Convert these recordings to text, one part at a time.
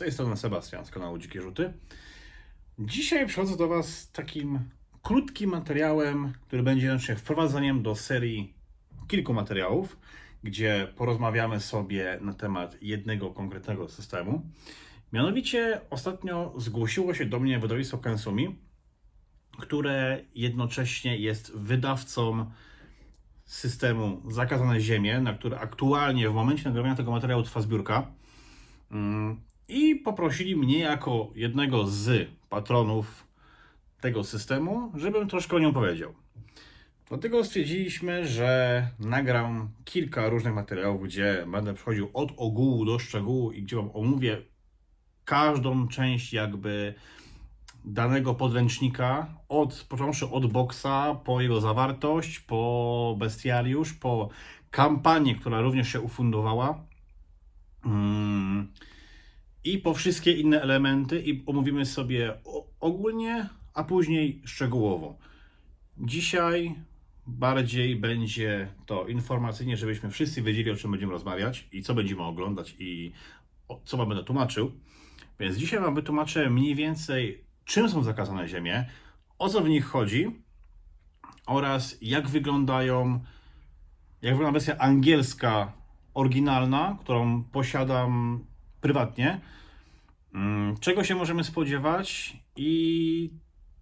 tej strony Sebastian z kanału Dzikie Rzuty. Dzisiaj przychodzę do Was z takim krótkim materiałem, który będzie znaczy wprowadzeniem do serii kilku materiałów, gdzie porozmawiamy sobie na temat jednego konkretnego systemu. Mianowicie ostatnio zgłosiło się do mnie wydawnictwo Kensumi, które jednocześnie jest wydawcą systemu Zakazane Ziemie, na który aktualnie w momencie nagrywania tego materiału trwa zbiórka. I poprosili mnie jako jednego z patronów tego systemu, żebym troszkę o nim powiedział. Dlatego stwierdziliśmy, że nagram kilka różnych materiałów, gdzie będę przechodził od ogółu do szczegółu i gdzie Wam omówię każdą część jakby danego podręcznika, od, począwszy od boksa, po jego zawartość, po bestiariusz, po kampanię, która również się ufundowała mm, i po wszystkie inne elementy i omówimy sobie ogólnie, a później szczegółowo. Dzisiaj bardziej będzie to informacyjnie, żebyśmy wszyscy wiedzieli, o czym będziemy rozmawiać i co będziemy oglądać i co Wam będę tłumaczył. Więc dzisiaj Wam wytłumaczę mniej więcej, czym są zakazane ziemie, o co w nich chodzi oraz jak wyglądają, jak wygląda wersja angielska oryginalna, którą posiadam prywatnie, mm, czego się możemy spodziewać i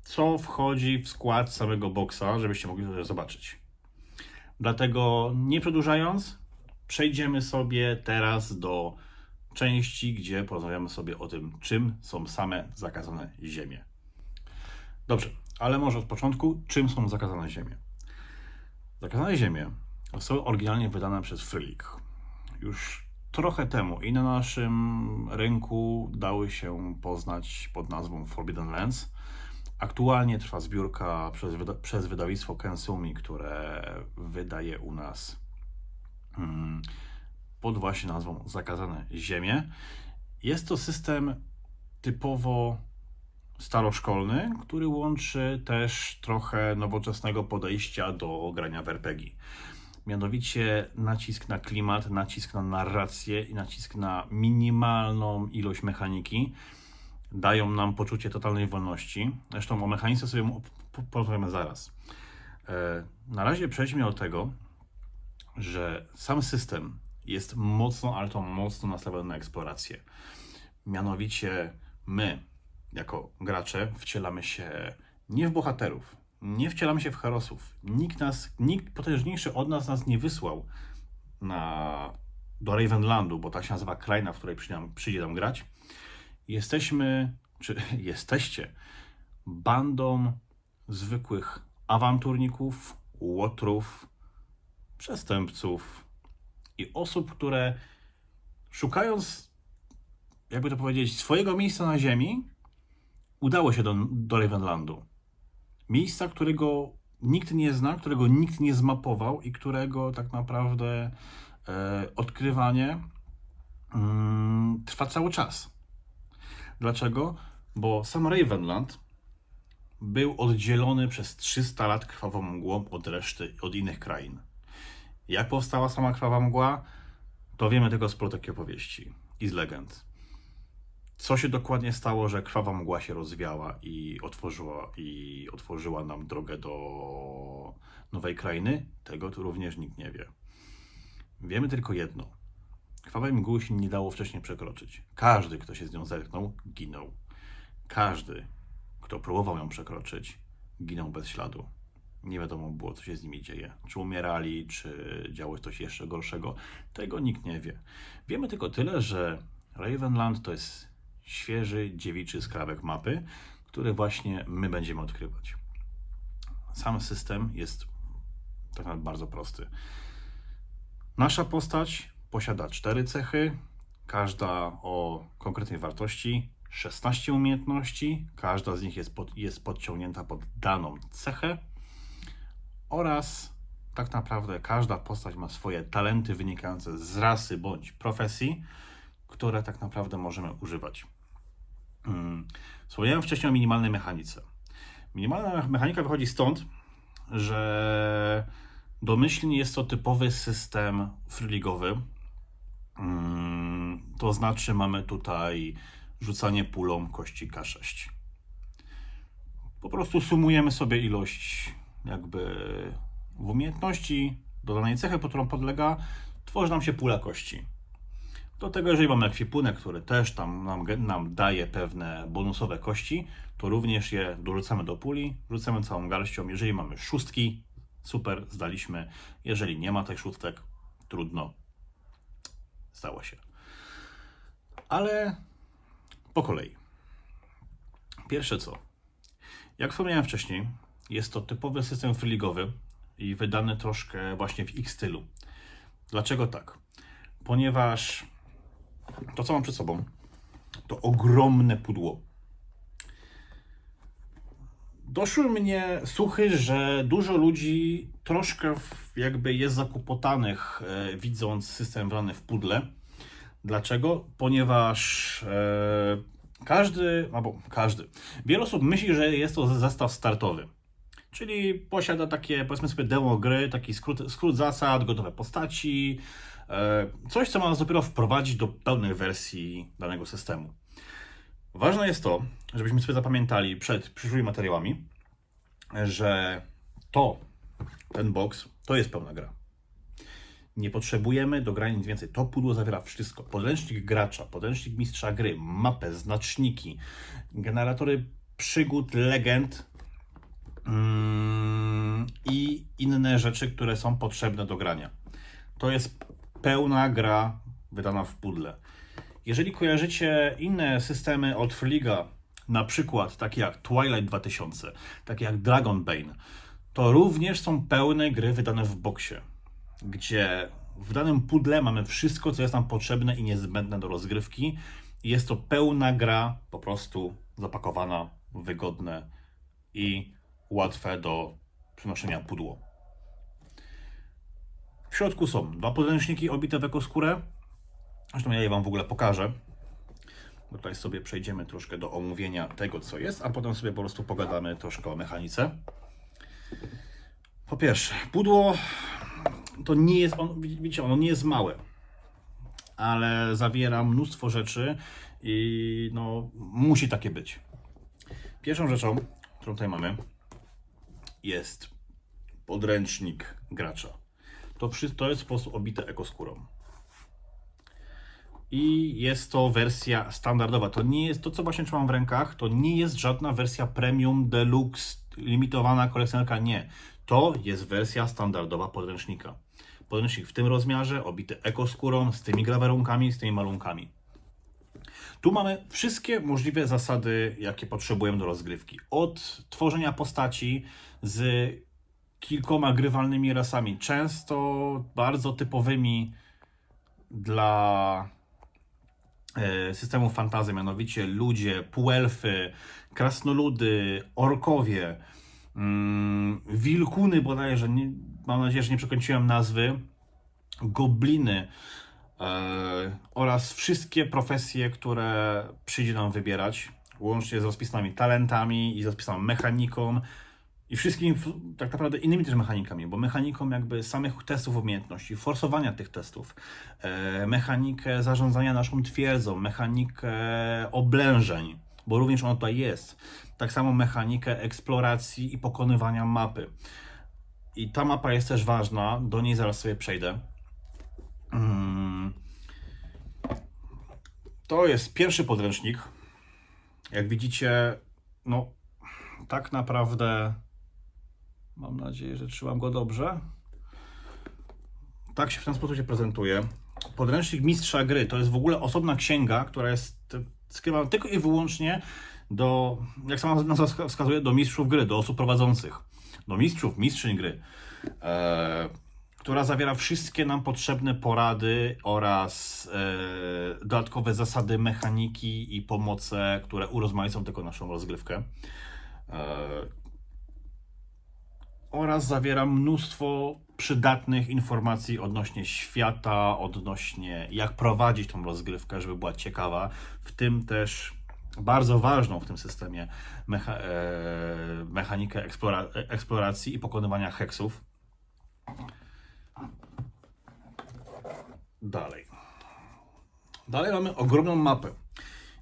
co wchodzi w skład samego boksa, żebyście mogli to zobaczyć. Dlatego nie przedłużając, przejdziemy sobie teraz do części, gdzie porozmawiamy sobie o tym, czym są same zakazane ziemie. Dobrze, ale może od początku, czym są zakazane ziemie? Zakazane ziemie zostały oryginalnie wydane przez Frylik. Już trochę temu i na naszym rynku dały się poznać pod nazwą Forbidden Lands. Aktualnie trwa zbiórka przez, wyda- przez wydawnictwo Kensumi, które wydaje u nas mm, pod właśnie nazwą Zakazane Ziemie. Jest to system typowo staroszkolny, który łączy też trochę nowoczesnego podejścia do grania w RPG. Mianowicie nacisk na klimat, nacisk na narrację i nacisk na minimalną ilość mechaniki dają nam poczucie totalnej wolności. Zresztą o mechanice sobie porozmawiamy zaraz. E, Na razie przejdźmy do tego, że sam system jest mocno, ale to mocno nastawiony na eksplorację. Mianowicie my, jako gracze, wcielamy się nie w bohaterów, nie wcielamy się w herosów. Nikt nas, nikt potężniejszy od nas nas nie wysłał na, do Ravenlandu, bo tak się nazywa kraina, w której przyjdzie nam grać. Jesteśmy, czy jesteście bandą zwykłych awanturników, łotrów, przestępców i osób, które szukając, jakby to powiedzieć, swojego miejsca na ziemi, udało się do, do Ravenlandu. Miejsca, którego nikt nie zna, którego nikt nie zmapował i którego tak naprawdę e, odkrywanie mm, trwa cały czas. Dlaczego? Bo sam Ravenland był oddzielony przez 300 lat krwawą mgłą od reszty, od innych krain. Jak powstała sama krwawa mgła, to wiemy tylko z plotek i opowieści i z legend. Co się dokładnie stało, że krwawa mgła się rozwiała i otworzyła, i otworzyła nam drogę do nowej krainy? Tego tu również nikt nie wie. Wiemy tylko jedno. Krwawej mgły się nie dało wcześniej przekroczyć. Każdy, kto się z nią zetknął, ginął. Każdy, kto próbował ją przekroczyć, ginął bez śladu. Nie wiadomo było, co się z nimi dzieje. Czy umierali, czy działo się coś jeszcze gorszego. Tego nikt nie wie. Wiemy tylko tyle, że Ravenland to jest świeży, dziewiczy skrawek mapy, który właśnie my będziemy odkrywać. Sam system jest tak naprawdę bardzo prosty. Nasza postać posiada cztery cechy, każda o konkretnej wartości, 16 umiejętności, każda z nich jest, pod, jest podciągnięta pod daną cechę oraz tak naprawdę każda postać ma swoje talenty wynikające z rasy bądź profesji, które tak naprawdę możemy używać. Mm, Wspomniałem wcześniej o minimalnej mechanice. Minimalna mechanika wychodzi stąd, że domyślnie jest to typowy system freeligowy. Mm, To znaczy mamy tutaj rzucanie pulą kości K6. Po prostu sumujemy sobie ilość jakby w umiejętności do danej cechy, pod którą podlega, tworzy nam się pula kości. Do tego, jeżeli mamy ekwipunek, który też tam nam, nam daje pewne bonusowe kości, to również je dorzucamy do puli, rzucamy całą garścią. Jeżeli mamy szóstki, super, zdaliśmy. Jeżeli nie ma tych szóstek, trudno. Stało się. Ale po kolei. Pierwsze co? Jak wspomniałem wcześniej, jest to typowy system freeligowy i wydany troszkę właśnie w ich stylu. Dlaczego tak? Ponieważ to, co mam przed sobą, to ogromne pudło. Doszły mnie słuchy, że dużo ludzi troszkę jakby jest zakupotanych, e, widząc system wrany w pudle. Dlaczego? Ponieważ e, każdy, albo każdy, wiele osób myśli, że jest to zestaw startowy. Czyli posiada takie, powiedzmy sobie, demo gry, taki skrót, skrót zasad, gotowe postaci, coś, co ma nas dopiero wprowadzić do pełnej wersji danego systemu. Ważne jest to, żebyśmy sobie zapamiętali przed przyszłymi materiałami, że to, ten box, to jest pełna gra. Nie potrzebujemy do grania nic więcej. To pudło zawiera wszystko. Podręcznik gracza, podręcznik mistrza gry, mapę, znaczniki, generatory przygód, legend mm, i inne rzeczy, które są potrzebne do grania. To jest pełna gra wydana w pudle. Jeżeli kojarzycie inne systemy od Freeliga, na przykład takie jak Twilight 2000, takie jak Dragonbane, to również są pełne gry wydane w boksie, gdzie w danym pudle mamy wszystko, co jest nam potrzebne i niezbędne do rozgrywki. Jest to pełna gra, po prostu zapakowana, wygodne i łatwe do przenoszenia pudło. W środku są dwa podręczniki obite w ekoskórę, Zresztą ja je Wam w ogóle pokażę. Bo tutaj sobie przejdziemy troszkę do omówienia tego, co jest, a potem sobie po prostu pogadamy troszkę o mechanice. Po pierwsze, pudło to nie jest, on, widzicie, ono nie jest małe, ale zawiera mnóstwo rzeczy i no, musi takie być. Pierwszą rzeczą, którą tutaj mamy, jest podręcznik gracza. To, to jest po prostu obite ekoskórą i jest to wersja standardowa. To nie jest to, co właśnie trzymam w rękach, to nie jest żadna wersja premium, deluxe, limitowana kolekcjonerka. Nie. To jest wersja standardowa podręcznika. Podręcznik w tym rozmiarze, obity ekoskórą, z tymi grawerunkami, z tymi malunkami. Tu mamy wszystkie możliwe zasady, jakie potrzebujemy do rozgrywki. Od tworzenia postaci z kilkoma grywalnymi rasami, często bardzo typowymi dla e, systemów fantazy, mianowicie ludzie, półelfy, krasnoludy, orkowie, mm, wilkuny bodajże, mam nadzieję, że nie przekręciłem nazwy, gobliny e, oraz wszystkie profesje, które przyjdzie nam wybierać, łącznie z rozpisanymi talentami i z rozpisaną mechaniką i wszystkimi tak naprawdę innymi też mechanikami, bo mechaniką jakby samych testów umiejętności, forsowania tych testów, e, mechanikę zarządzania naszą twierdzą, mechanikę oblężeń, bo również ona tutaj jest. Tak samo mechanikę eksploracji i pokonywania mapy. I ta mapa jest też ważna, do niej zaraz sobie przejdę. Mm. To jest pierwszy podręcznik. Jak widzicie, no tak naprawdę mam nadzieję, że trzymam go dobrze. Tak się w ten sposób się prezentuje. Podręcznik mistrza gry to jest w ogóle osobna księga, która jest skierowana tylko i wyłącznie do, jak sama nazwa wska- wskazuje, do mistrzów gry, do osób prowadzących, do mistrzów, mistrzyń gry, e, która zawiera wszystkie nam potrzebne porady oraz e, dodatkowe zasady mechaniki i pomoce, które urozmaicą tylko naszą rozgrywkę. E, oraz zawiera mnóstwo przydatnych informacji odnośnie świata, odnośnie jak prowadzić tą rozgrywkę, żeby była ciekawa, w tym też bardzo ważną w tym systemie mecha, e, mechanikę eksplora, eksploracji i pokonywania heksów. Dalej. Dalej mamy ogromną mapę.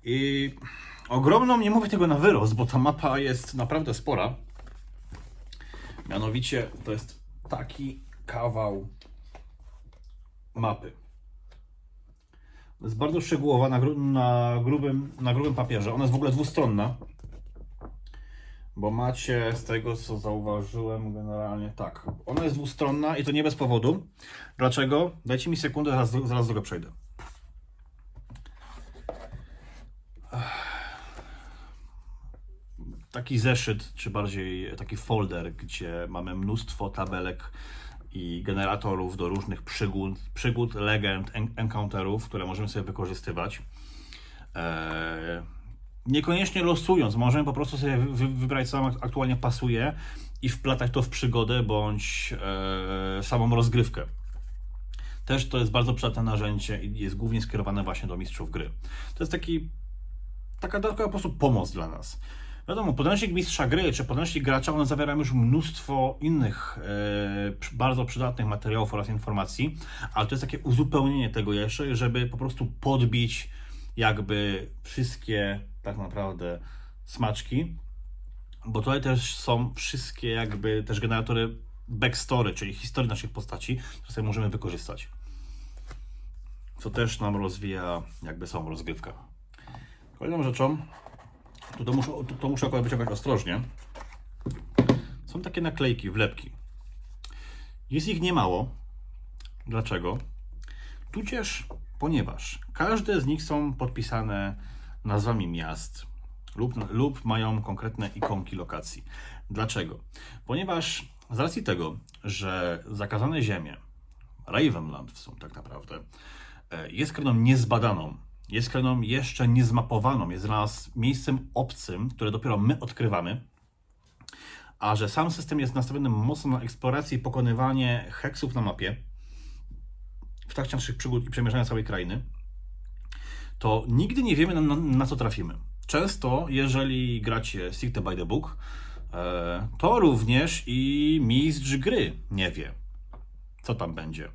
I ogromną, nie mówię tego na wyrost, bo ta mapa jest naprawdę spora. Mianowicie to jest taki kawał mapy. Jest bardzo szczegółowa na, gru, na, grubym, na grubym papierze. Ona jest w ogóle dwustronna. Bo macie, z tego co zauważyłem, generalnie tak. Ona jest dwustronna i to nie bez powodu. Dlaczego? Dajcie mi sekundę, zaraz, zaraz do tego przejdę. Taki zeszyt, czy bardziej taki folder, gdzie mamy mnóstwo tabelek i generatorów do różnych przygód, przygód legend, en- encounterów, które możemy sobie wykorzystywać. Eee, niekoniecznie losując, możemy po prostu sobie wy- wy- wybrać co nam ak- aktualnie pasuje i wplatać to w przygodę bądź e, samą rozgrywkę. Też to jest bardzo przydatne narzędzie i jest głównie skierowane właśnie do mistrzów gry. To jest taki, taka dodatkowa po prostu pomoc dla nas. Wiadomo, podręcznik mistrza gry czy podręcznik gracza, one zawierają już mnóstwo innych e, bardzo przydatnych materiałów oraz informacji, ale to jest takie uzupełnienie tego jeszcze, żeby po prostu podbić jakby wszystkie tak naprawdę smaczki, bo tutaj też są wszystkie jakby też generatory backstory, czyli historii naszych postaci, które sobie możemy wykorzystać. Co też nam rozwija jakby samą rozgrywkę. Kolejną rzeczą, tu to muszę, tu to muszę akurat wyciągać ostrożnie, są takie naklejki, wlepki. Jest ich niemało. Dlaczego? Tudzież, ponieważ każde z nich są podpisane nazwami miast lub, lub mają konkretne ikonki lokacji. Dlaczego? Ponieważ z racji tego, że zakazane ziemie, Ravenland są tak naprawdę, e, jest krainą niezbadaną, jest krainą jeszcze niezmapowaną, jest dla nas miejscem obcym, które dopiero my odkrywamy, a że sam system jest nastawiony mocno na eksplorację i pokonywanie heksów na mapie, w trakcie naszych przygód i przemierzania całej krainy, to nigdy nie wiemy, na, na, co trafimy. Często, jeżeli gracie stricte by the book, e, to również i mistrz gry nie wie, co tam będzie.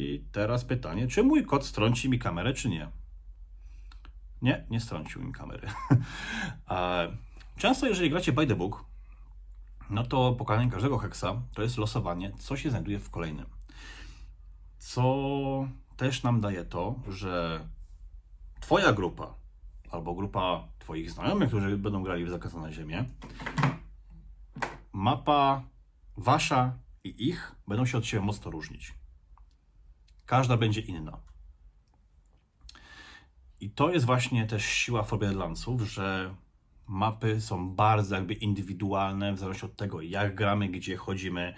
I teraz pytanie, czy mój kot strąci mi kamerę, czy nie? Nie, nie strącił mi kamery. Często, jeżeli gracie by the book, no to pokonanie każdego heksa to jest losowanie, co się znajduje w kolejnym. Co też nam daje to, że Twoja grupa albo grupa Twoich znajomych, którzy będą grali w Zakazane Ziemię, mapa Wasza i ich będą się od siebie mocno różnić. Każda będzie inna. I to jest właśnie też siła Forbidden Landsów, że mapy są bardzo jakby indywidualne w zależności od tego, jak gramy, gdzie chodzimy,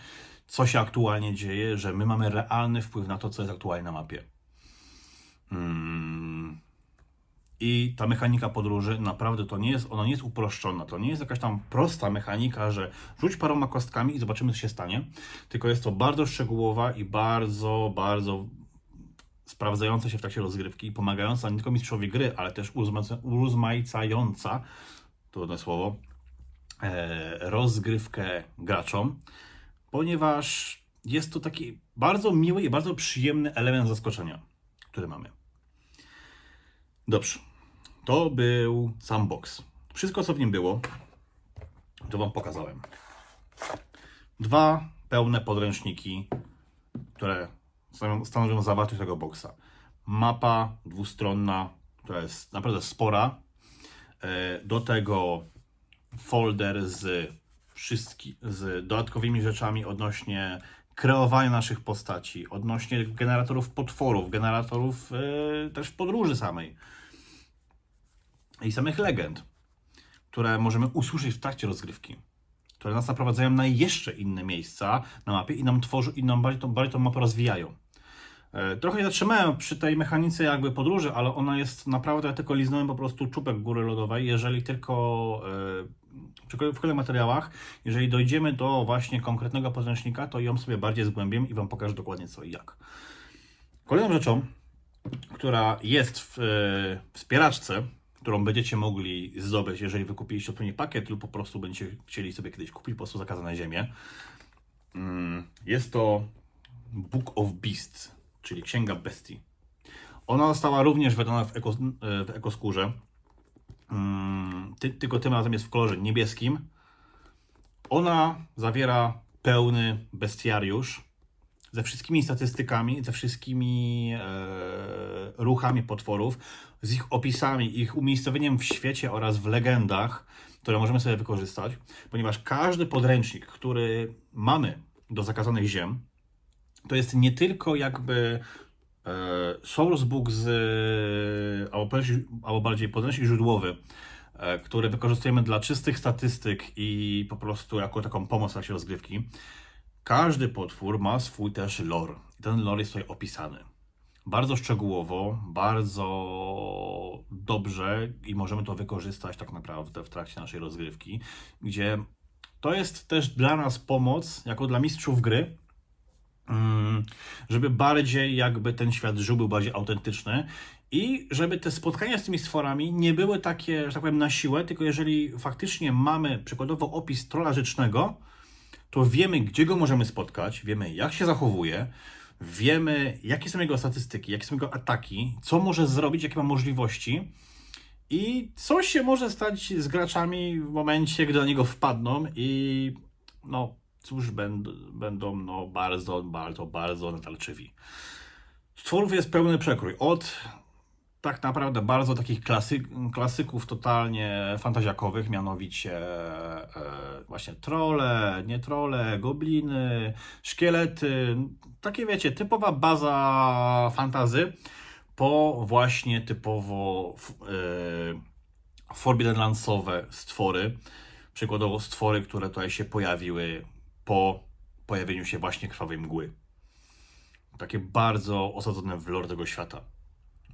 co się aktualnie dzieje, że my mamy realny wpływ na to, co jest aktualnie na mapie. Mm. I ta mechanika podróży naprawdę to nie jest, ona nie jest uproszczona, to nie jest jakaś tam prosta mechanika, że rzuć paroma kostkami i zobaczymy, co się stanie, tylko jest to bardzo szczegółowa i bardzo, bardzo sprawdzająca się w trakcie rozgrywki i pomagająca nie tylko mistrzowi gry, ale też urozmaica- urozmaicająca, trudne słowo, e, rozgrywkę graczom, ponieważ jest to taki bardzo miły i bardzo przyjemny element zaskoczenia, który mamy. Dobrze, to był sam box. Wszystko, co w nim było, to Wam pokazałem. Dwa pełne podręczniki, które stanowią- zawartość tego boxa. Mapa dwustronna, która jest naprawdę spora. E, Do tego folder z, wszystki, z dodatkowymi rzeczami odnośnie kreowania naszych postaci, odnośnie generatorów potworów, generatorów e, też podróży samej i samych legend, które możemy usłyszeć w trakcie rozgrywki, które nas naprowadzają na jeszcze inne miejsca na mapie i nam tworzą, i nam bardziej tą, bardziej tą mapę rozwijają. E, Trochę się zatrzymałem przy tej mechanice jakby podróży, ale ona jest naprawdę, ja tylko liznąłem po prostu czubek góry lodowej, jeżeli tylko e, w kolejnych materiałach, jeżeli dojdziemy do właśnie konkretnego podręcznika, to ją sobie bardziej zgłębię i Wam pokażę dokładnie co i jak. Kolejną rzeczą, która jest w e, wspieraczce, którą będziecie mogli zdobyć, jeżeli wykupiliście odpowiedni pakiet lub po prostu będziecie chcieli sobie kiedyś kupić po prostu zakazane ziemię, mm, jest to Book of Beasts, czyli Księga Bestii. Ona została również wydana w, eko, w ekoskórze. Mm, ty, tylko tym razem jest w kolorze niebieskim. Ona zawiera pełny bestiariusz ze wszystkimi statystykami, ze wszystkimi e, ruchami potworów, z ich opisami, ich umiejscowieniem w świecie oraz w legendach, które możemy sobie wykorzystać, ponieważ każdy podręcznik, który mamy do zakazanych ziem, to jest nie tylko jakby e, sourcebook z, e, albo, bardziej- podręcznik źródłowy, e, który wykorzystujemy dla czystych statystyk i po prostu jako taką pomoc w trakcie rozgrywki. Każdy potwór ma swój też lore. I ten lore jest tutaj opisany. Bardzo szczegółowo, bardzo dobrze i możemy to wykorzystać tak naprawdę w trakcie naszej rozgrywki, gdzie to jest też dla nas pomoc, jako dla mistrzów gry, żeby bardziej jakby ten świat żył, był bardziej autentyczny i żeby te spotkania z tymi stworami nie były takie, że tak powiem, na siłę, tylko jeżeli faktycznie mamy przykładowo opis trolla rzecznego, to wiemy, gdzie go możemy spotkać, wiemy, jak się zachowuje, wiemy, jakie są jego statystyki, jakie są jego ataki, co może zrobić, jakie ma możliwości i co się może stać z graczami w momencie, gdy na niego wpadną i no cóż, będą, no bardzo, bardzo, bardzo natarczywi. Stworów jest pełny przekrój. Od tak naprawdę bardzo takich klasy, klasyków totalnie fantaziakowych, mianowicie e, właśnie trole, nie trole, gobliny, szkielety, takie wiecie, typowa baza fantazy, po właśnie typowo e, Forbidden Landsowe stwory, przykładowo stwory, które tutaj się pojawiły po pojawieniu się właśnie Krwawej Mgły. Takie bardzo osadzone w lore tego świata.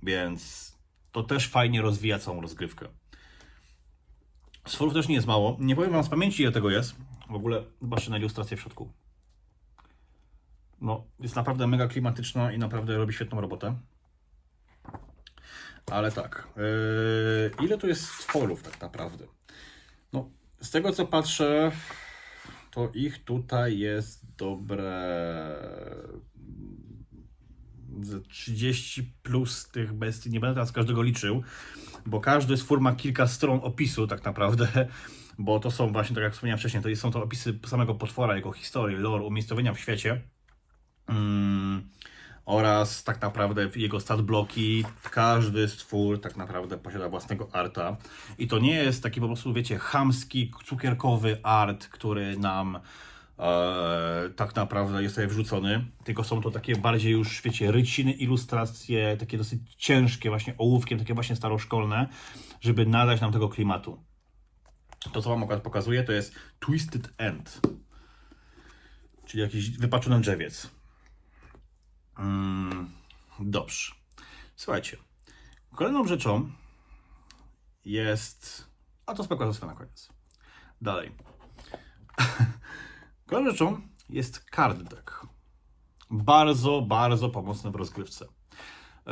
Więc to też fajnie rozwija całą rozgrywkę. Stworów też nie jest mało. Nie powiem wam z pamięci, ile tego jest. W ogóle zobaczcie na ilustrację w środku. No, jest naprawdę mega klimatyczna i naprawdę robi świetną robotę. Ale tak, yy, ile tu jest stworów tak naprawdę? No, z tego co patrzę, to ich tutaj jest dobre ze 30 plus tych bestii. Nie będę teraz każdego liczył, bo każdy stwór ma kilka stron opisu tak naprawdę, bo to są właśnie, tak jak wspomniałem wcześniej, to są to opisy samego potwora, jego historii, lore, umiejscowienia w świecie. Mm, oraz tak naprawdę jego stat bloki. Każdy stwór tak naprawdę posiada własnego arta. I to nie jest taki po prostu, wiecie, chamski, cukierkowy art, który nam e, tak naprawdę jest tutaj wrzucony. Tylko są to takie bardziej już, wiecie, ryciny, ilustracje, takie dosyć ciężkie, właśnie ołówkiem, takie właśnie staroszkolne, żeby nadać nam tego klimatu. To, co Wam akurat pokazuję, to jest Twisted End, czyli jakiś wypaczony drzewiec. Mm, dobrze. Słuchajcie. Kolejną rzeczą jest. A to zostawię na koniec. Dalej. Kolejną rzeczą jest card deck. Bardzo, bardzo pomocny w rozgrywce. E,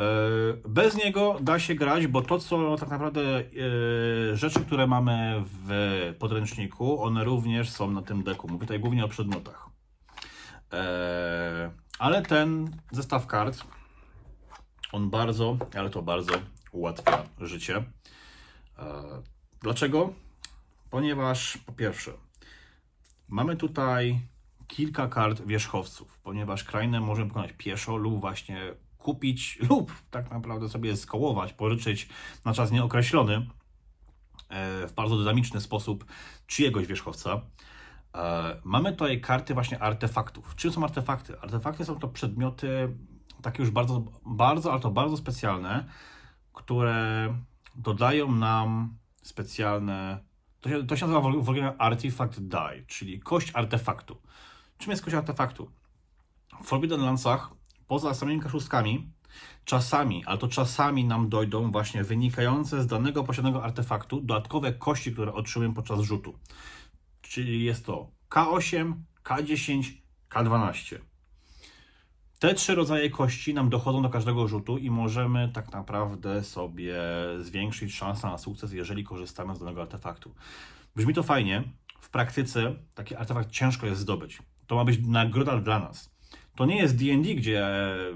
Bez niego da się grać, bo to, co tak naprawdę e, rzeczy, które mamy w podręczniku, one również są na tym deku. Mówię tutaj głównie o przedmiotach. Ale ten zestaw kart, on bardzo, ale to bardzo ułatwia życie. E, Dlaczego? Ponieważ po pierwsze, mamy tutaj kilka kart wierzchowców, ponieważ krainę możemy pokonać pieszo lub właśnie kupić lub tak naprawdę sobie skołować, pożyczyć na czas nieokreślony e, w bardzo dynamiczny sposób czyjegoś wierzchowca. E, Mamy tutaj karty właśnie artefaktów. Czym są artefakty? Artefakty są to przedmioty takie już bardzo, bardzo, ale to bardzo specjalne, które dodają nam specjalne. To się, to się nazywa w ogóle Artifact Die, czyli kość artefaktu. Czym jest kość artefaktu? W Forbidden Landsach, poza samymi kaszustkami, czasami, ale to czasami nam dojdą właśnie wynikające z danego posiadanego artefaktu dodatkowe kości, które otrzymujemy podczas rzutu. Czyli jest to K8, K10, K12. Te trzy rodzaje kości nam dochodzą do każdego rzutu i możemy tak naprawdę sobie zwiększyć szansę na sukces, jeżeli korzystamy z danego artefaktu. Brzmi to fajnie. W praktyce taki artefakt ciężko jest zdobyć. To ma być nagroda dla nas. To nie jest D&D, gdzie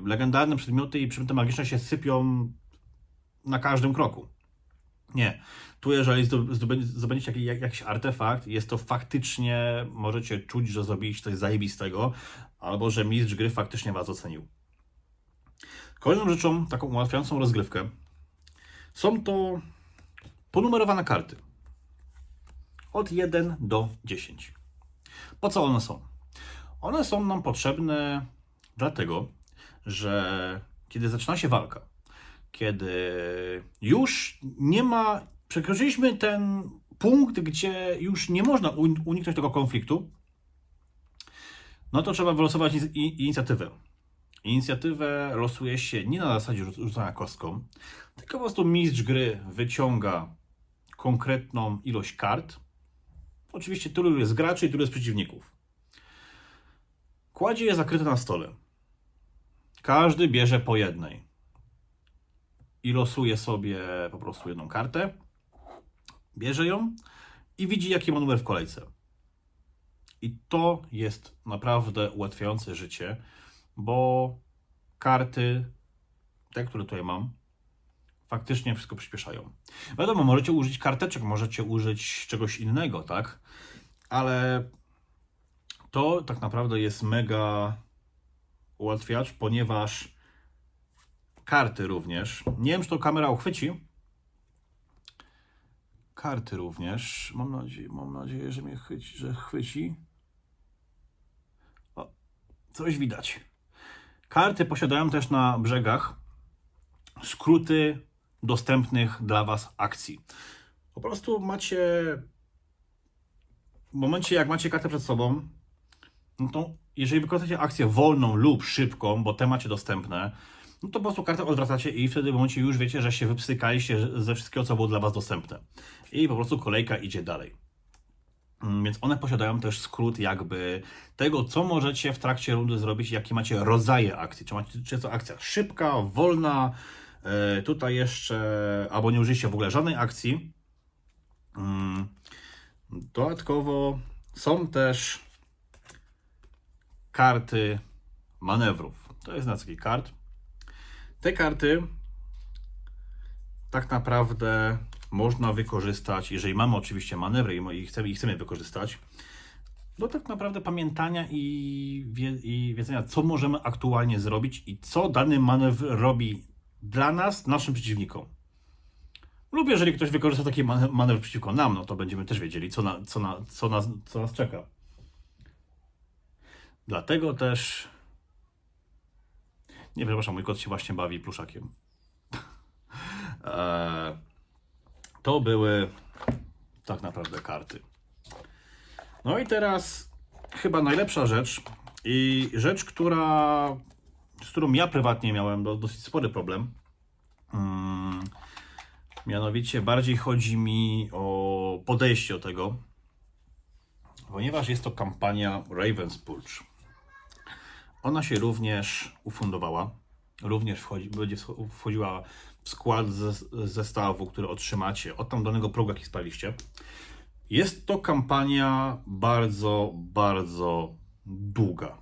legendarne przedmioty i przedmioty magiczne się sypią na każdym kroku. Nie. Tu jeżeli zdo- zdobędzie- zdobędziecie jakiś, jak- jakiś artefakt, jest to faktycznie, możecie czuć, że zrobiliście coś zajebistego, albo że mistrz gry faktycznie was ocenił. Kolejną rzeczą, taką ułatwiającą rozgrywkę, są to ponumerowane karty. Od 1 do 10. Po co one są? One są nam potrzebne dlatego, że kiedy zaczyna się walka, kiedy już nie ma, przekroczyliśmy ten punkt, gdzie już nie można un- uniknąć tego konfliktu, no to trzeba wylosować inicjatywę. Inicjatywę losuje się nie na zasadzie rzu- rzucania kostką, tylko po prostu mistrz gry wyciąga konkretną ilość kart. Oczywiście tylu jest graczy i tylu jest przeciwników. Kładzie je zakryte na stole. Każdy bierze po jednej. I losuje sobie po prostu jedną kartę. Bierze ją i widzi, jaki ma numer w kolejce. I to jest naprawdę ułatwiające życie, bo karty, te, które tutaj mam, faktycznie wszystko przyspieszają. Wiadomo, możecie użyć karteczek, możecie użyć czegoś innego, tak? Ale to tak naprawdę jest mega ułatwiacz, ponieważ karty również. Nie wiem, czy to kamera uchwyci. Karty również. Mam nadzieję, mam nadzieję że mnie chwyci, że chwyci. O, coś widać. Karty posiadają też na brzegach skróty dostępnych dla Was akcji. Po prostu macie. W momencie, jak macie kartę przed sobą, no to jeżeli wykonacie akcję wolną lub szybką, bo te macie dostępne, no to po prostu kartę odwracacie i wtedy w momencie już wiecie, że się wypsykaliście ze wszystkiego, co było dla Was dostępne. I po prostu kolejka idzie dalej. Mm, Więc one posiadają też skrót jakby tego, co możecie w trakcie rundy zrobić, jakie macie rodzaje akcji. Czy, macie, czy jest to akcja szybka, wolna, e, tutaj jeszcze, albo nie użyliście w ogóle żadnej akcji. Mm, Dodatkowo są też karty manewrów. To jest na takich kart. Te karty tak naprawdę można wykorzystać, jeżeli mamy oczywiście manewry i chcemy, i chcemy wykorzystać, do tak naprawdę pamiętania i, wie, i wiedzenia, co możemy aktualnie zrobić i co dany manewr robi dla nas, naszym przeciwnikom. Lub jeżeli ktoś wykorzysta taki mane- manewr przeciwko nam, no to będziemy też wiedzieli, co, na, co, na, co, nas, co nas czeka. Dlatego też. Nie, przepraszam, mój kot się właśnie bawi pluszakiem. Eee, to były tak naprawdę karty. No i teraz chyba najlepsza rzecz i rzecz, która, z którą ja prywatnie miałem do, dosyć spory problem. Mm, mianowicie bardziej chodzi mi o podejście do tego, ponieważ jest to kampania Ravensburg. Ona się również ufundowała, również wchodzi, będzie wchodziła w skład ze, zestawu, który otrzymacie od tam danego progu, jaki spaliście. Jest to kampania bardzo, bardzo długa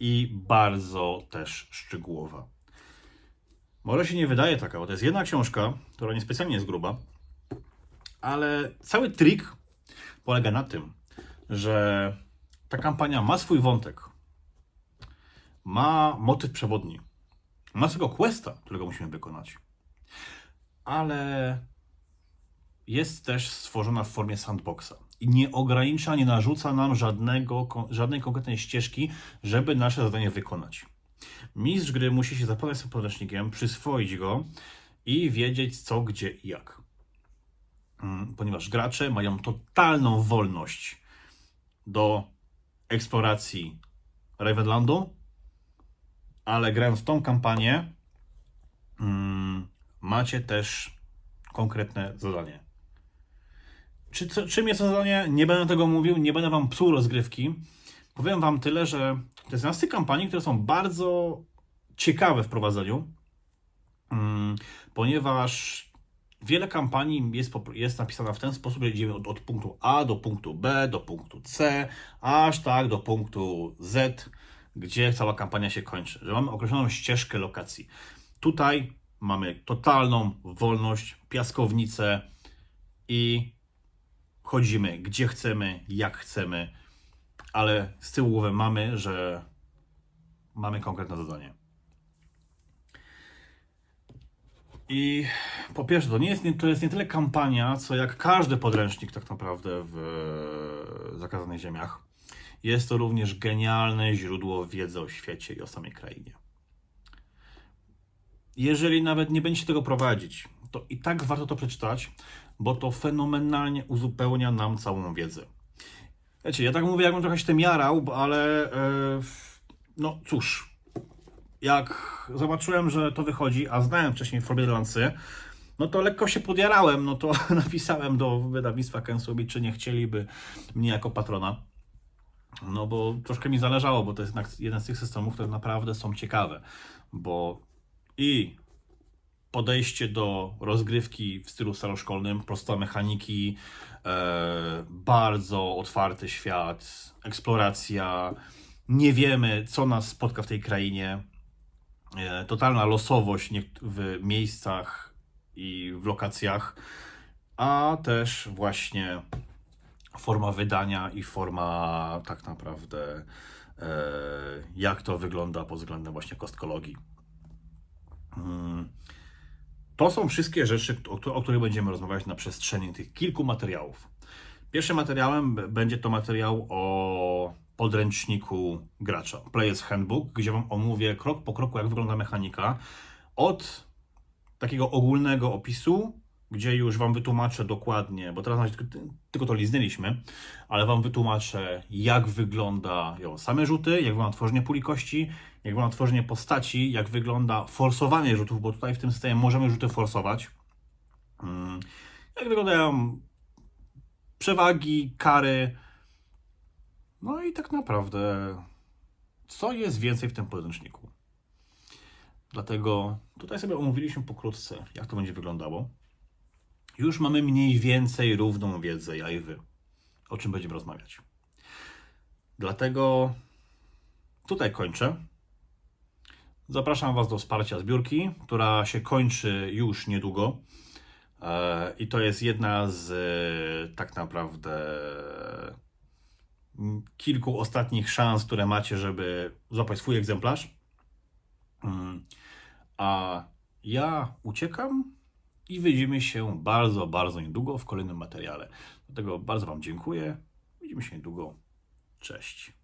i bardzo też szczegółowa. Może się nie wydaje taka, bo to jest jedna książka, która niespecjalnie jest gruba, ale cały trik polega na tym, że ta kampania ma swój wątek, ma motyw przewodni, ma swego questa, którego musimy wykonać, ale jest też stworzona w formie sandboxa i nie ogranicza, nie narzuca nam żadnego, żadnej konkretnej ścieżki, żeby nasze zadanie wykonać. Mistrz gry musi się zapoznać z podręcznikiem, przyswoić go i wiedzieć co, gdzie i jak. Mm, Ponieważ gracze mają totalną wolność do eksploracji Ravenlandu, ale grając w tą kampanię, mm, macie też konkretne zadanie. Czy, co, czym jest to zadanie? Nie będę tego mówił, nie będę wam psuł rozgrywki. Powiem wam tyle, że to jest tych kampanii, które są bardzo ciekawe w prowadzeniu, mm, ponieważ wiele kampanii jest, jest napisana w ten sposób, że idziemy od, od punktu A do punktu B, do punktu C, aż tak do punktu Z, gdzie cała kampania się kończy, że mamy określoną ścieżkę lokacji. Tutaj mamy totalną wolność, piaskownicę i chodzimy gdzie chcemy, jak chcemy, ale z tyłu głowy mamy, że mamy konkretne zadanie. I po pierwsze, to nie jest, to jest nie tyle kampania, co jak każdy podręcznik tak naprawdę w zakazanych ziemiach. Jest to również genialne źródło wiedzy o świecie i o samej krainie. Jeżeli nawet nie będziecie tego prowadzić, to i tak warto to przeczytać, bo to fenomenalnie uzupełnia nam całą wiedzę. Wiecie, ja tak mówię, jakbym trochę się tym jarał, ale e, no cóż, jak zobaczyłem, że to wychodzi, a znałem wcześniej Forbidden no to lekko się podjarałem, no to napisałem do wydawnictwa Kensobi, czy nie chcieliby mnie jako patrona. No bo troszkę mi zależało, bo to jest jeden z tych systemów, które naprawdę są ciekawe, bo i podejście do rozgrywki w stylu staroszkolnym, prosta mechaniki, e, bardzo otwarty świat, eksploracja, nie wiemy, co nas spotka w tej krainie, e, totalna losowość w miejscach i w lokacjach, a też właśnie forma wydania i forma tak naprawdę e, jak to wygląda pod względem właśnie kostkologii. Mm. To są wszystkie rzeczy, o, któ- o których będziemy rozmawiać na przestrzeni tych kilku materiałów. Pierwszym materiałem będzie to materiał o podręczniku gracza, Player's Handbook, gdzie Wam omówię krok po kroku, jak wygląda mechanika, od takiego ogólnego opisu, gdzie już Wam wytłumaczę dokładnie, bo teraz tylko to liznęliśmy, ale Wam wytłumaczę, jak wyglądają same rzuty, jak wygląda tworzenie puli kości, jak wygląda tworzenie postaci, jak wygląda forsowanie rzutów, bo tutaj w tym systemie możemy rzuty forsować. Mm, Jak wyglądają przewagi, kary. No i tak naprawdę, co jest więcej w tym podręczniku. Dlatego tutaj sobie omówiliśmy pokrótce, jak to będzie wyglądało. Już mamy mniej więcej równą wiedzę, ja i wy, o czym będziemy rozmawiać. Dlatego tutaj kończę. Zapraszam Was do wsparcia zbiórki, która się kończy już niedługo. E, I to jest jedna z e, tak naprawdę kilku ostatnich szans, które macie, żeby złapać swój egzemplarz. Mm, A ja uciekam i widzimy się bardzo, bardzo niedługo w kolejnym materiale. Dlatego bardzo Wam dziękuję. Widzimy się niedługo. Cześć.